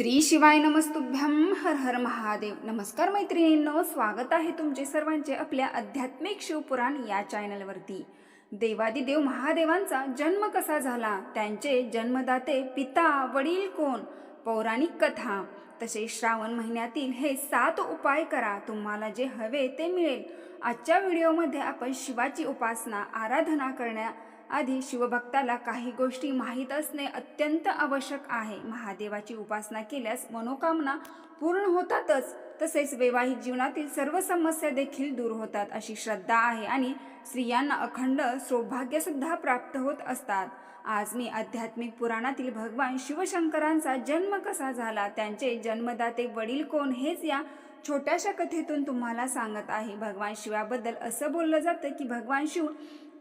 श्री शिवाय नमस्तुभ्यम हर हर महादेव. नमस्कार मैत्रिणींनो स्वागत आहे तुमचे सर्वांचे आपल्या आध्यात्मिक शिवपुराण या चॅनलवरती. देवादिदेव महादेवांचा जन्म कसा झाला? त्यांचे जन्मदाते पिता वडील कोण? पौराणिक कथा. तसे श्रावण महिन्यातील हे सात उपाय करा. तुम्हाला जे हवे ते मिळेल. आजच्या व्हिडिओमध्ये आपण शिवाची उपासना आराधना करण्या आधी शिवभक्ताला काही गोष्टी माहीत असणे अत्यंत आवश्यक आहे. महादेवाची उपासना केल्यास मनोकामना पूर्ण होतातच. तसेच वैवाहिक जीवनातील सर्व समस्या देखील दूर होतात अशी श्रद्धा आहे आणि स्त्रियांना अखंड सौभाग्यसुद्धा प्राप्त होत असतात. आज मी आध्यात्मिक पुराणातील भगवान शिवशंकरांचा जन्म कसा झाला त्यांचे जन्मदाते वडील कोण हेच या छोट्याशा कथेतून तुम्हाला सांगत आहे. भगवान शिवाबद्दल असं बोललं जातं की भगवान शिव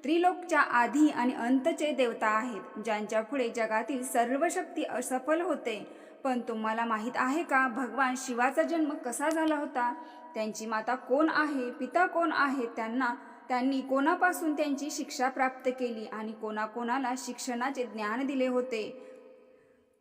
त्रिलोकच्या आधी आणि अंतचे देवता आहेत ज्यांच्या पुढे जगातील सर्व शक्ती असफल होते. पण तुम्हाला माहीत आहे का भगवान शिवाचा जन्म कसा झाला होता? त्यांची माता कोण आहे पिता कोण आहे त्यांना त्यांनी कोणापासून त्यांची शिक्षा प्राप्त केली आणि कोणाकोणाला शिक्षणाचे ज्ञान दिले होते?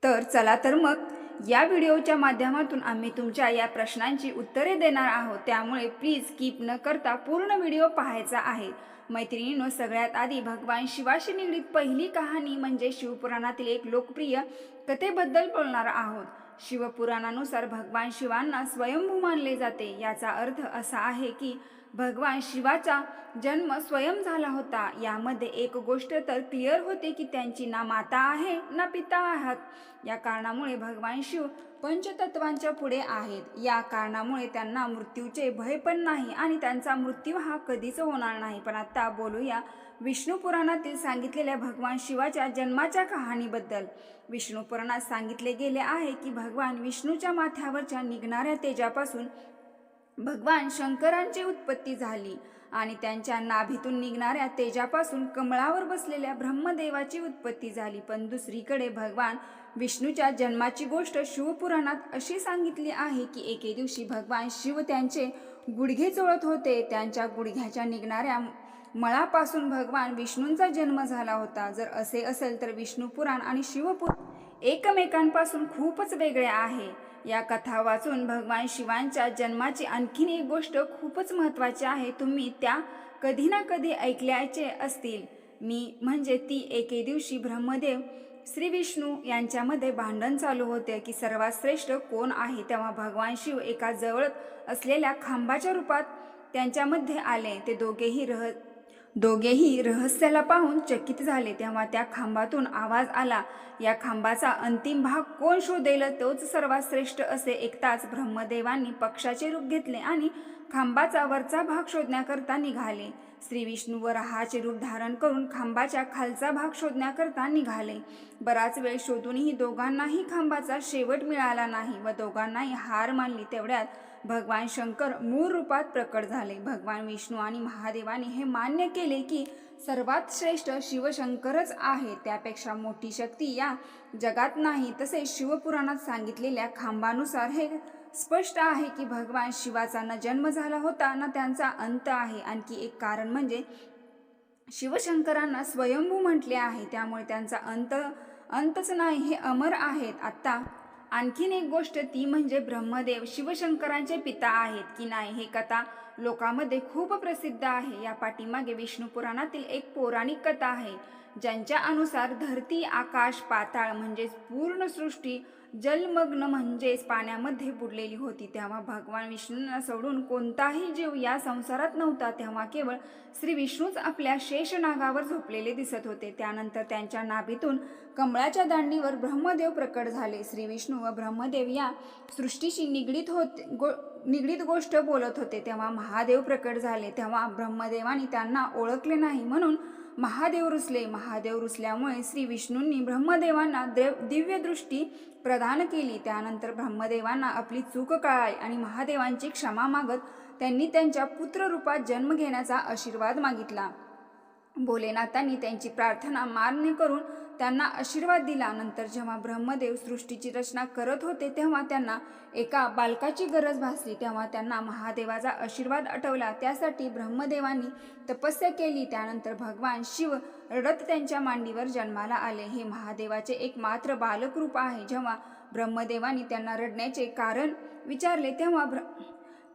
तर चला तर मग या व्हिडिओच्या माध्यमातून आम्ही तुमच्या या प्रश्नांची उत्तरे देणार आहोत. त्यामुळे प्लीज स्किप न करता पूर्ण व्हिडिओ पाहायचा आहे. मैत्रिणीनो सगळ्यात आधी भगवान शिवाशी निगडीत पहिली कहाणी म्हणजे शिवपुराणातील एक लोकप्रिय कथेबद्दल बोलणार आहोत. शिवपुराणानुसार भगवान शिवांना स्वयंभू मानले जाते. याचा अर्थ असा आहे की भगवान शिवाचा जन्म स्वयं झाला होता. यामध्ये एक गोष्ट तर क्लिअर होते की त्यांची ना माता आहे ना पिता आहात. या कारणामुळे भगवान शिव पंचतत्वांच्या पुढे आहेत. या कारणामुळे त्यांना मृत्यूचे भय पण नाही आणि त्यांचा मृत्यू हा कधीच होणार नाही. पण आत्ता बोलूया विष्णू पुराणातील सांगितलेल्या भगवान शिवाच्या जन्माच्या कहाणीबद्दल. विष्णू पुराणात सांगितले गेले आहे की भगवान विष्णूच्या माथ्यावरच्या निघणाऱ्या तेजापासून भगवान शंकरांची उत्पत्ती झाली आणि त्यांच्या नाभीतून निघणाऱ्या तेजापासून कमळावर बसलेल्या ब्रह्मदेवाची उत्पत्ती झाली. पण दुसरीकडे भगवान विष्णूच्या जन्माची गोष्ट शिवपुराणात अशी सांगितली आहे की एके दिवशी भगवान शिव त्यांचे गुडघे चोळत होते. त्यांच्या गुडघ्याच्या निघणाऱ्या मळापासून भगवान विष्णूंचा जन्म झाला होता. जर असे असेल तर विष्णू पुराण आणि शिवपुराण एकमेकांपासून खूपच वेगळे आहे. या कथा वाचून भगवान शिवांच्या जन्माची आणखीन एक गोष्ट खूपच महत्त्वाची आहे. तुम्ही त्या कधी ना कधी ऐकल्याचे असतील. मी म्हणजे ती एके दिवशी ब्रह्मदेव श्री विष्णू यांच्यामध्ये भांडण चालू होते की सर्वात श्रेष्ठ कोण आहे? तेव्हा भगवान शिव एका जवळ असलेल्या खांबाच्या रूपात त्यांच्यामध्ये आले. ते दोघेही रह दोघेही रहस्याला पाहून चकित झाले. तेव्हा त्या खांबातून आवाज आला या खांबाचा अंतिम भाग कोण शोधेल? तोच सर्वात श्रेष्ठ असे एकताच ब्रह्मदेवांनी पक्षाचे रूप घेतले आणि खांबाचा वरचा भाग शोधण्याकरता निघाले. श्री विष्णू वराहाचे रूप धारण करून खांबाच्या खालचा भाग शोधण्याकरता निघाले. बराच वेळ शोधूनही दोघांनाही खांबाचा शेवट मिळाला नाही व दोघांनाही हार मानली तेवढ्यात भगवान शंकर मूळ रूपात प्रकट झाले. भगवान विष्णू आणि महादेवाने हे मान्य केले की सर्वात श्रेष्ठ शिवशंकरच आहे. त्यापेक्षा मोठी शक्ती या जगात नाही. तसेच शिवपुराणात सांगितलेल्या खांबानुसार हे स्पष्ट आहे की भगवान शिवाचा न जन्म झाला होता ना त्यांचा अंत आहे. आणखी एक कारण म्हणजे शिवशंकरांना स्वयंभू म्हटले आहे. त्यामुळे त्यांचा अंत अंतच नाही हे अमर आहेत. आत्ता आणखीन एक गोष्ट ती म्हणजे ब्रह्मदेव शिवशंकरांचे पिता आहेत की नाही हे कथा लोकांमध्ये खूप प्रसिद्ध आहे. या पाठीमागे विष्णू पुराणातील एक पौराणिक कथा आहे. ज्यांच्या अनुसार धरती आकाश पाताळ म्हणजेच पूर्ण सृष्टी जलमग्न म्हणजेच पाण्यामध्ये बुडलेली होती. तेव्हा भगवान विष्णूंना सोडून कोणताही जीव या संसारात नव्हता. तेव्हा केवळ श्री विष्णूच आपल्या शेषनागावर झोपलेले दिसत होते. त्यानंतर त्यांच्या नाभीतून कमळाच्या दांडीवर ब्रह्मदेव प्रकट झाले. श्री विष्णू व ब्रह्मदेव या सृष्टीशी निगडीत होत गो निगडीत गोष्ट बोलत होते. तेव्हा महादेव प्रकट झाले. तेव्हा ब्रह्मदेवाने त्यांना ओळखले नाही म्हणून महादेव रुसले. महादेव रुसल्यामुळे श्री विष्णूंनी ब्रह्मदेवांना देव दिव्यदृष्टी प्रदान केली. त्यानंतर ब्रह्मदेवांना आपली चूक कळाली आणि महादेवांची क्षमा मागत त्यांनी त्यांच्या पुत्ररूपात जन्म घेण्याचा आशीर्वाद मागितला. भोलेनाथांनी त्यांची प्रार्थना मान्य करून त्यांना आशीर्वाद दिला. नंतर जेव्हा ब्रह्मदेव सृष्टीची रचना करत होते तेव्हा त्यांना एका बालकाची गरज भासली. तेव्हा त्यांना महादेवाचा आशीर्वाद आठवला. त्यासाठी ब्रह्मदेवांनी तपस्या केली. त्यानंतर भगवान शिव रडत त्यांच्या मांडीवर जन्माला आले. हे महादेवाचे एक मात्र बालकरूप आहे. जेव्हा ब्रह्मदेवानी त्यांना रडण्याचे कारण विचारले तेव्हा ब्र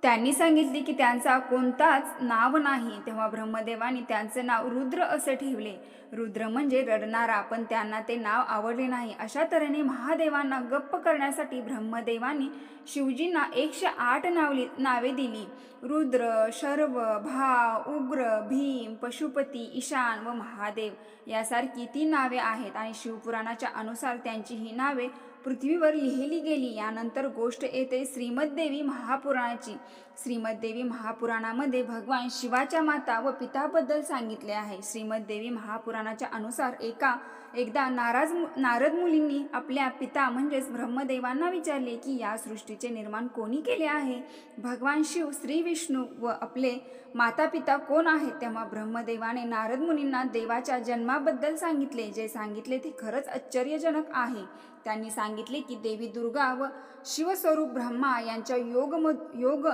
त्यांनी सांगितले की त्यांचा कोणताच नाव नाही. तेव्हा ब्रह्मदेवाने त्यांचे नाव रुद्र असे ठेवले. रुद्र म्हणजे रडणारा पण त्यांना ते नाव आवडले नाही. अशा तऱ्हेने महादेवांना गप्प करण्यासाठी ब्रह्मदेवांनी शिवजींना एकशे आठ नावली नावे दिली. रुद्र शर्व भाव उग्र भीम पशुपती ईशान व महादेव यासारखी ती नावे आहेत आणि शिवपुराणाच्या अनुसार त्यांची ही नावे पृथ्वीवर लिहिली गेली. यानंतर गोष्ट येते श्रीमद्देवी महापुराणाची. श्रीमद्देवी महापुराणामध्ये भगवान शिवाच्या माता व पिताबद्दल सांगितले आहे. श्रीमद्देवी महापुराणाच्या अनुसार एका एकदा नाराज नारद मुलींनी आपल्या पिता म्हणजेच ब्रह्मदेवांना विचारले की या सृष्टीचे निर्माण कोणी केले आहे? भगवान शिव श्री विष्णू व आपले माता पिता कोण आहेत? तेव्हा ब्रह्मदेवाने नारद मुनींना देवाच्या जन्माबद्दल सांगितले. जे सांगितले ते खरंच आश्चर्यजनक आहे. त्यांनी सांगितले की देवी दुर्गा व शिवस्वरूप ब्रह्मा यांच्या योग योग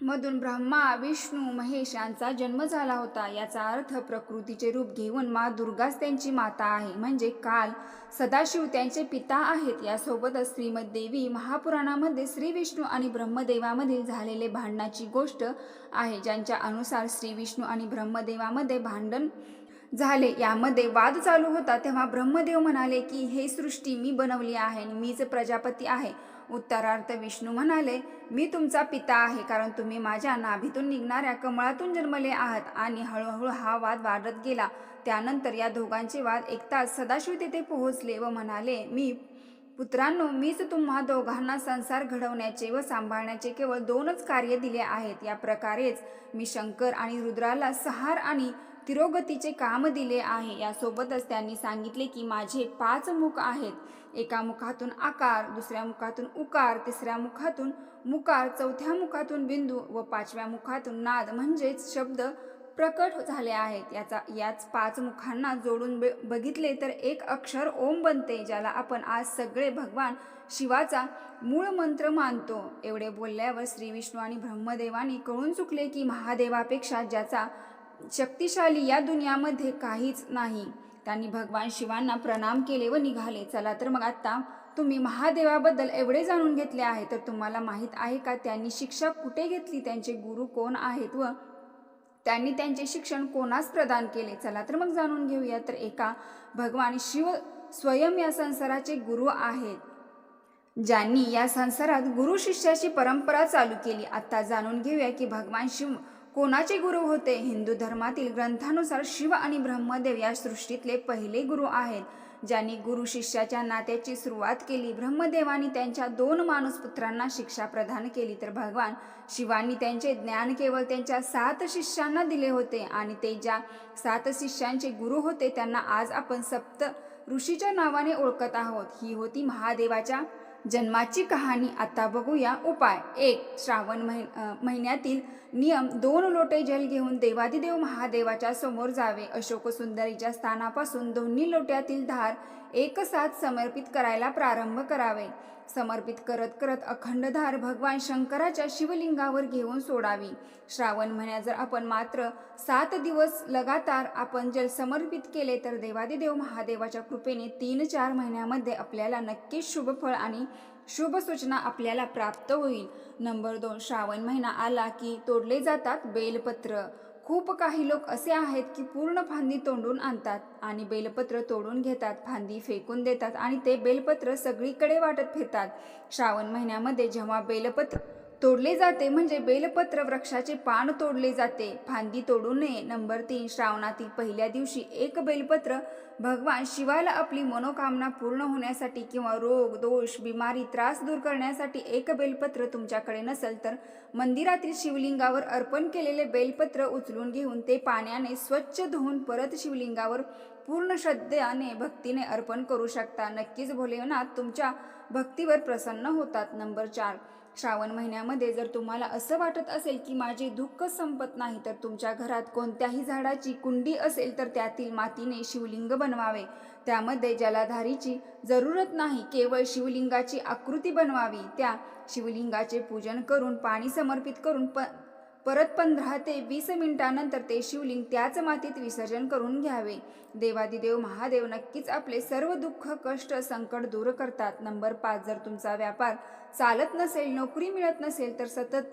मधून ब्रह्मा विष्णू महेश यांचा जन्म झाला होता. याचा अर्थ प्रकृतीचे रूप घेऊन मा दुर्गाच त्यांची माता आहे. म्हणजे काल सदाशिव त्यांचे पिता आहेत. यासोबतच श्रीमद्देवी महापुराणामध्ये श्री विष्णू आणि ब्रह्मदेवामधील झालेले भांडणाची गोष्ट आहे. ज्यांच्या अनुसार श्री विष्णू आणि ब्रह्मदेवामध्ये भांडण झाले. यामध्ये वाद चालू होता. तेव्हा ब्रह्मदेव म्हणाले की हे सृष्टी मी बनवली आहे आणि मीच प्रजापती आहे. उत्तरार्थ विष्णू म्हणाले मी तुमचा पिता आहे कारण तुम्ही माझ्या नाभीतून निघणाऱ्या कमळातून जन्मले आहात आणि हळूहळू हा वाद वाढत गेला. त्यानंतर या दोघांचे वाद एकताच सदाशिव तेथे पोहोचले व म्हणाले मी पुत्रांनो मीच तुम्हा दोघांना संसार घडवण्याचे व सांभाळण्याचे केवळ दोनच कार्य दिले आहेत. या प्रकारेच मी शंकर आणि रुद्राला सहार आणि तिरोगतीचे काम दिले आहे. यासोबतच त्यांनी सांगितले की माझे पाच मुख आहेत. एका मुखातून आकार दुसऱ्या मुखातून उकार तिसऱ्या मुखातून मुकार चौथ्या मुखातून बिंदू व पाचव्या मुखातून नाद म्हणजेच शब्द प्रकट झाले आहेत. याचा याच पाच मुखांना जोडून बघितले तर एक अक्षर ओम बनते ज्याला आपण आज सगळे भगवान शिवाचा मूळ मंत्र मानतो. एवढे बोलल्यावर श्री विष्णू आणि ब्रह्मदेवानी कळून चुकले की महादेवापेक्षा ज्याचा शक्तिशाली या दुनियामध्ये काहीच नाही. त्यांनी भगवान शिवांना प्रणाम केले व निघाले. चला तर मग आत्ता तुम्ही महादेवाबद्दल एवढे जाणून घेतले आहे तर तुम्हाला माहीत आहे का त्यांनी शिक्षा कुठे घेतली? त्यांचे गुरु कोण आहेत व त्यांनी त्यांचे शिक्षण कोणास प्रदान केले? चला तर मग जाणून घेऊया. तर एका भगवान शिव स्वयं या संसाराचे गुरु आहेत ज्यांनी या संसारात गुरु शिष्याची परंपरा चालू केली. आत्ता जाणून घेऊया की भगवान शिव कोणाचे गुरु होते? हिंदू धर्मातील ग्रंथानुसार शिव आणि ब्रह्मदेव या सृष्टीतले पहिले गुरु आहेत ज्यांनी गुरु शिष्याच्या नात्याची सुरुवात केली. ब्रह्मदेवानी त्यांच्या दोन माणूसपुत्रांना शिक्षा प्रदान केली तर भगवान शिवांनी त्यांचे ज्ञान केवळ त्यांच्या सात शिष्यांना दिले होते आणि ते ज्या सात शिष्यांचे गुरु होते त्यांना आज आपण सप्त ऋषीच्या नावाने ओळखत आहोत. ही होती महादेवाच्या जन्माची कहाणी आता बघूया. उपाय. एक श्रावण महि महिन्यातील नियम. दोन लोटे जल घेऊन देवादिदेव महादेवाच्या समोर जावे. अशोक सुंदरीच्या स्थानापासून दोन्ही लोट्यातील धार एकसाथ समर्पित करायला प्रारंभ करावे. समर्पित करत करत अखंडधार भगवान शंकराच्या शिवलिंगावर घेऊन सोडावी. श्रावण महिन्यात जर आपण मात्र सात दिवस लगातार आपण जल समर्पित केले तर देवादिदेव महादेवाच्या कृपेने तीन चार महिन्यामध्ये आपल्याला नक्कीच शुभफळ आणि शुभ सूचना आपल्याला प्राप्त होईल. नंबर दोन श्रावण महिना आला की तोडले जातात बेलपत्र. खूप काही लोक असे आहेत की पूर्ण फांदी तोंडून आणतात आणि बेलपत्र तोडून घेतात. फांदी फेकून देतात आणि ते बेलपत्र सगळीकडे वाटत फिरतात. श्रावण महिन्यामध्ये जेव्हा बेलपत्र तोडले जाते म्हणजे बेलपत्र वृक्षाचे पान तोडले जाते. फांदी तोडू नये. नंबर तीन श्रावणातील पहिल्या दिवशी एक बेलपत्र भगवान शिवाला आपली मनोकामना पूर्ण होण्यासाठी किंवा रोग दोष बिमारी त्रास दूर करण्यासाठी एक बेलपत्र तुमच्याकडे नसेल तर मंदिरातील शिवलिंगावर अर्पण केलेले बेलपत्र उचलून घेऊन ते पाण्याने स्वच्छ धुवून परत शिवलिंगावर पूर्ण श्रद्धेने भक्तीने अर्पण करू शकता. नक्कीच भोलेनाथ तुमच्या भक्तीवर प्रसन्न होतात. नंबर चार श्रावण महिन्यामध्ये जर तुम्हाला असं वाटत असेल की माझे दुःख संपत नाही तर तुमच्या घरात कोणत्याही झाडाची कुंडी असेल तर त्यातील मातीने शिवलिंग बनवावे. त्यामध्ये जलाधारीची जरूरत नाही केवळ शिवलिंगाची आकृती बनवावी. त्या शिवलिंगाचे पूजन करून पाणी समर्पित करून प परत पंधरा ते वीस मिनिटानंतर ते शिवलिंग त्याच मातीत विसर्जन करून घ्यावे. देवादिदेव महादेव नक्कीच आपले सर्व दुःख कष्ट संकट दूर करतात. नंबर पाच जर तुमचा व्यापार चालत नसेल नोकरी मिळत नसेल तर सतत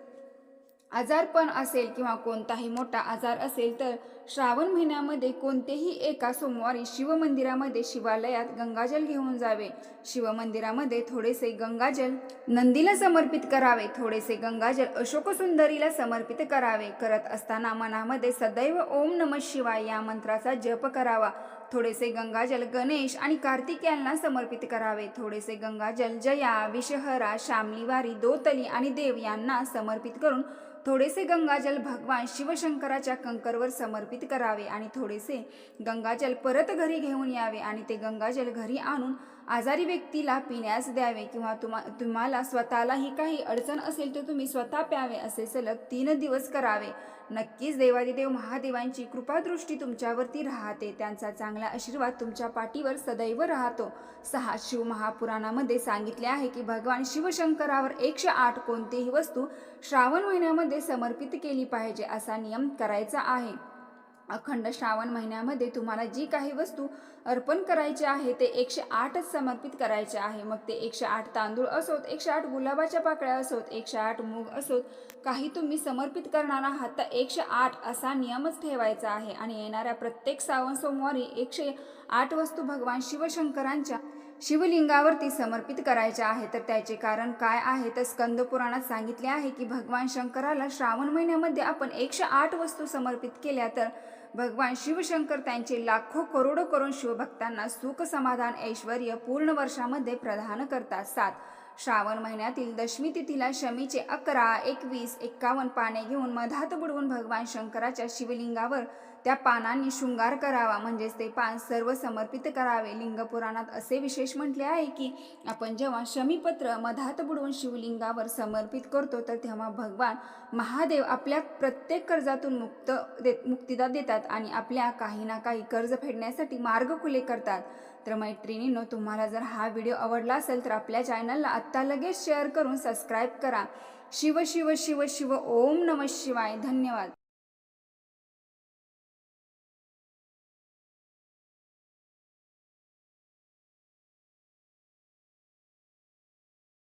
आजारपण असेल किंवा कोणताही मोठा आजार असेल तर श्रावण महिन्यामध्ये कोणतेही एका सोमवारी शिवमंदिरामध्ये शिवालयात गंगाजल घेऊन जावे. शिवमंदिरामध्ये थोडेसे गंगाजल नंदीला समर्पित करावे. थोडेसे गंगाजल अशोक सुंदरीला समर्पित करावे. करत असताना मनामध्ये सदैव ओम नम शिवाय या मंत्राचा जप करावा. थोडेसे गंगाजल गणेश आणि कार्तिक यांना समर्पित करावे. थोडेसे गंगाजल जया विषहरा शामलीवारी दोतली आणि देव यांना समर्पित करून थोडेसे गंगाजल भगवान शिवशंकराच्या कंकरवर समर्पित करावे आणि थोडेसे गंगाजल परत घरी घेऊन यावे आणि ते गंगाजल घरी आणून आजारी व्यक्तीला पिण्यास द्यावे किंवा तुम्हा तुम्हाला स्वतःलाही काही अडचण असेल तर तुम्ही स्वतः प्यावे असे सलग तीन दिवस करावे. नक्कीच देवादिदेव महादेवांची कृपादृष्टी तुमच्यावरती राहते. त्यांचा चांगला आशीर्वाद तुमच्या पाठीवर सदैव राहतो. सहा शिव महापुराणामध्ये सांगितले आहे की भगवान शिवशंकरावर एकशे आठ कोणतीही वस्तू श्रावण महिन्यामध्ये समर्पित केली पाहिजे असा नियम करायचा आहे. अखंड श्रावण महिन्यामध्ये तुम्हाला जी काही वस्तू अर्पण करायची आहे ते एकशे आठच समर्पित करायचे आहे. मग ते एकशे आठ तांदूळ असोत एकशे आठ गुलाबाच्या पाकळ्या असोत एकशे आठ मूग असोत काही तुम्ही समर्पित करणार आहात तर एकशे आठ असा नियमच ठेवायचा आहे. आणि येणाऱ्या प्रत्येक श्रावण सोमवारी एकशे आठ वस्तू भगवान शिवशंकरांच्या शिवलिंगावरती समर्पित करायच्या आहे तर त्याचे कारण काय आहे? तर स्कंद पुराणात सांगितले आहे की भगवान शंकराला श्रावण महिन्यामध्ये आपण एकशे आठ वस्तू समर्पित केल्या तर भगवान शिवशंकर त्यांचे लाखो करोडो करून शिवभक्तांना सुख समाधान ऐश्वर पूर्ण वर्षामध्ये प्रदान करतात. सात. श्रावण महिन्यातील दशमी तिथीला शमीचे अकरा एकवीस एक्कावन्न पाने घेऊन मधात बुडवून भगवान शंकराच्या शिवलिंगावर त्या पानांनी शृंगार करावा. म्हणजेच ते पान सर्व समर्पित करावे. लिंगपुराणात असे विशेष म्हटले आहे की आपण जेव्हा शमीपत्र मधात बुडवून शिवलिंगावर समर्पित करतो तर तेव्हा भगवान महादेव आपल्या प्रत्येक कर्जातून मुक्त देत मुक्तिदा देतात आणि आपल्या काही ना काही कर्ज फेडण्यासाठी मार्ग खुले करतात. तर मैत्रिणींनो तुम्हाला जर हा व्हिडिओ आवडला असेल तर आपल्या चॅनलला आत्ता लगेच शेअर करून सबस्क्राईब करा. शिव शिव शिव शिव ओम नम शिवाय. धन्यवाद.